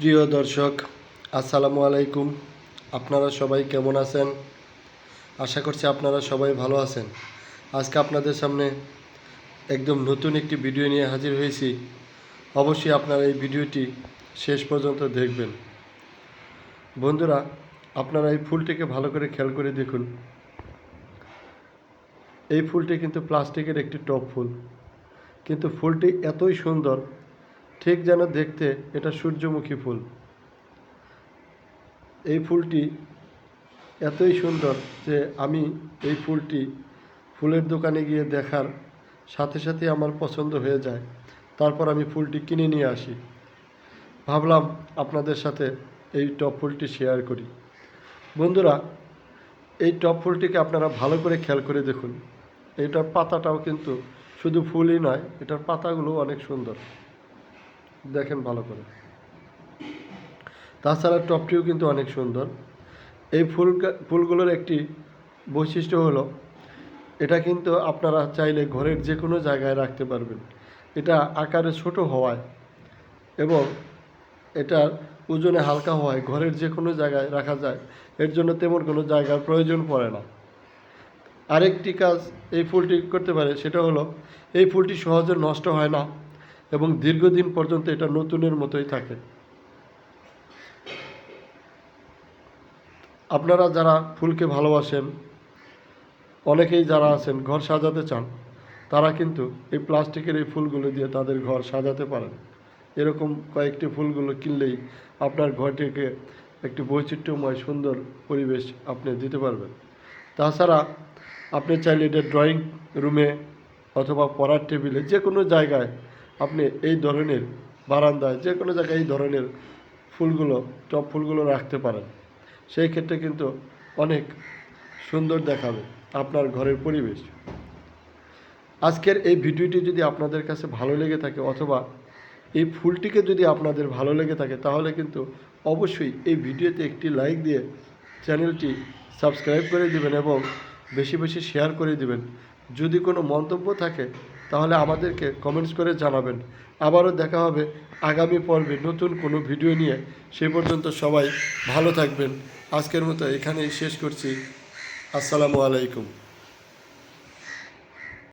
প্রিয় দর্শক, আসসালামু আলাইকুম। আপনারা সবাই কেমন আছেন? আশা করছি আপনারা সবাই ভালো আছেন। আজকে আপনাদের সামনে একদম নতুন একটি ভিডিও নিয়ে হাজির হয়েছি। অবশ্যই আপনারা এই ভিডিওটি শেষ পর্যন্ত দেখবেন। বন্ধুরা, আপনারা এই ফুলটিকে ভালো করে খেয়াল করে দেখুন। এই ফুলটি কিন্তু প্লাস্টিকের একটি টপ ফুল। কিন্তু ফুলটি এতই সুন্দর ঠিক যেন দেখতে এটা সূর্যমুখী ফুল। এই ফুলটি এতই সুন্দর যে আমি এই ফুলটি ফুলের দোকানে গিয়ে দেখার সাথে সাথে আমার পছন্দ হয়ে যায়। তারপর আমি ফুলটি কিনে নিয়ে আসি। ভাবলাম আপনাদের সাথে এই টপ ফুলটি শেয়ার করি। বন্ধুরা, এই টপ ফুলটিকে আপনারা ভালো করে খেয়াল করে দেখুন। এটার পাতাটাও কিন্তু শুধু ফুলই নয়, এটার পাতাগুলো অনেক সুন্দর। দেখেন ভালো করে। তাছাড়া টপটিও কিন্তু অনেক সুন্দর। এই ফুল ফুলগুলোর একটি বৈশিষ্ট্য হলো, এটা কিন্তু আপনারা চাইলে ঘরের যে কোনো জায়গায় রাখতে পারবেন। এটা আকারে ছোট হওয়ায় এবং এটার ওজনে হালকা হওয়ায় ঘরের যে কোনো জায়গায় রাখা যায়, এর জন্য তেমন কোনো জায়গার প্রয়োজন পড়ে না। আরেকটি কাজ এই ফুলটি করতে পারে, সেটা হলো, এই ফুলটি সহজে নষ্ট হয় না। এবং দীর্ঘদিন পর্যন্ত এটা নতুনের মতোই থাকে। আপনারা যারা ফুলকে ভালোবাসেন, অনেকেই যারা আছেন, ঘর সাজাতে চান, তারা কিন্তু এই প্লাস্টিকের এই ফুলগুলো দিয়ে তাদের ঘর সাজাতে পারেন। এরকম কয়েকটি ফুলগুলো কিনলেই আপনার ঘরটিকে একটি বৈচিত্র্যময়, সুন্দর পরিবেশ আপনি দিতে পারবেন। তাছাড়া আপনি চাইলে এটা ড্রয়িং রুমে অথবা পড়ার টেবিলে যে কোনো জায়গায় আপনি এই ধরনের বারান্দায় যে কোনো জায়গায় এই ধরনের ফুলগুলো, টপ ফুলগুলো রাখতে পারেন। সেই ক্ষেত্রে কিন্তু অনেক সুন্দর দেখাবে আপনার ঘরের পরিবেশ। আজকের এই ভিডিওটি যদি আপনাদের কাছে ভালো লেগে থাকে অথবা এই ফুলটিকে যদি আপনাদের ভালো লেগে থাকে, তাহলে কিন্তু অবশ্যই এই ভিডিওতে একটি লাইক দিয়ে চ্যানেলটি সাবস্ক্রাইব করে দিবেন এবং বেশি বেশি শেয়ার করে দিবেন। যদি কোনো মন্তব্য থাকে তাহলে আমাদেরকে কমেন্টস করে জানাবেন। আবারও দেখা হবে আগামী পর্বে নতুন কোনো ভিডিও নিয়ে। সে পর্যন্ত সবাই ভালো থাকবেন। আজকের মতো এখানেই শেষ করছি। আসসালামু আলাইকুম।